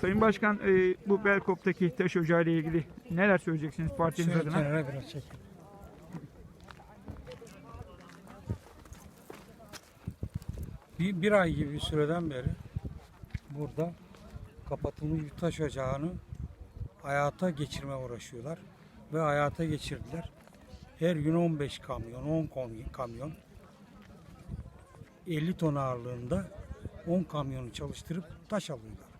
Sayın Başkan e, bu Belkop'taki taş ocağı ile ilgili neler söyleyeceksiniz partiniz Şöyle adına? kenara biraz çekin. Bir, bir ay gibi bir süreden beri burada kapatılmış bir taş ocağını hayata geçirmeye uğraşıyorlar. Ve hayata geçirdiler. Her gün 15 kamyon, 10 kamyon- kamyon 50 ton ağırlığında 10 kamyonu çalıştırıp taş alıyorlar.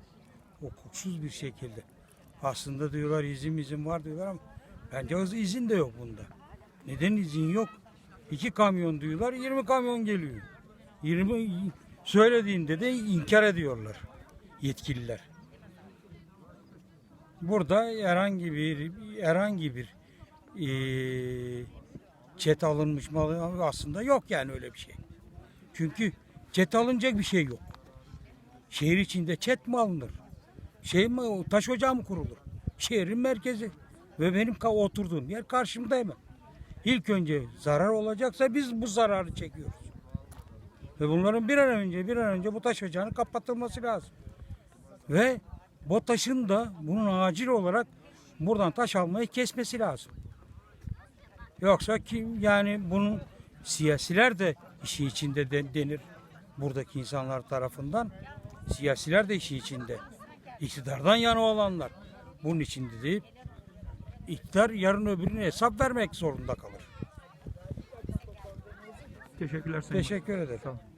Hukuksuz bir şekilde. Aslında diyorlar izin izin var diyorlar ama bence izin de yok bunda. Neden izin yok? İki kamyon diyorlar 20 kamyon geliyor. 20 söylediğinde de inkar ediyorlar yetkililer. Burada herhangi bir herhangi bir eee çet alınmış mı aslında yok yani öyle bir şey. Çünkü çet alınacak bir şey yok. Şehir içinde çet mi alınır? Şey mi taş ocağı mı kurulur? Şehrin merkezi ve benim oturduğum yer karşımda hemen. İlk önce zarar olacaksa biz bu zararı çekiyoruz. Ve bunların bir an önce bir an önce bu taş ocağının kapatılması lazım. Ve BOTAŞ'ın da bunun acil olarak buradan taş almayı kesmesi lazım. Yoksa kim yani bunun siyasiler de işi içinde de- denir buradaki insanlar tarafından. Siyasiler de işi içinde. İktidardan yana olanlar bunun içinde değil. İktidar yarın öbürüne hesap vermek zorunda kalır. Teşekkürler Sayın Teşekkür ederim. Olun.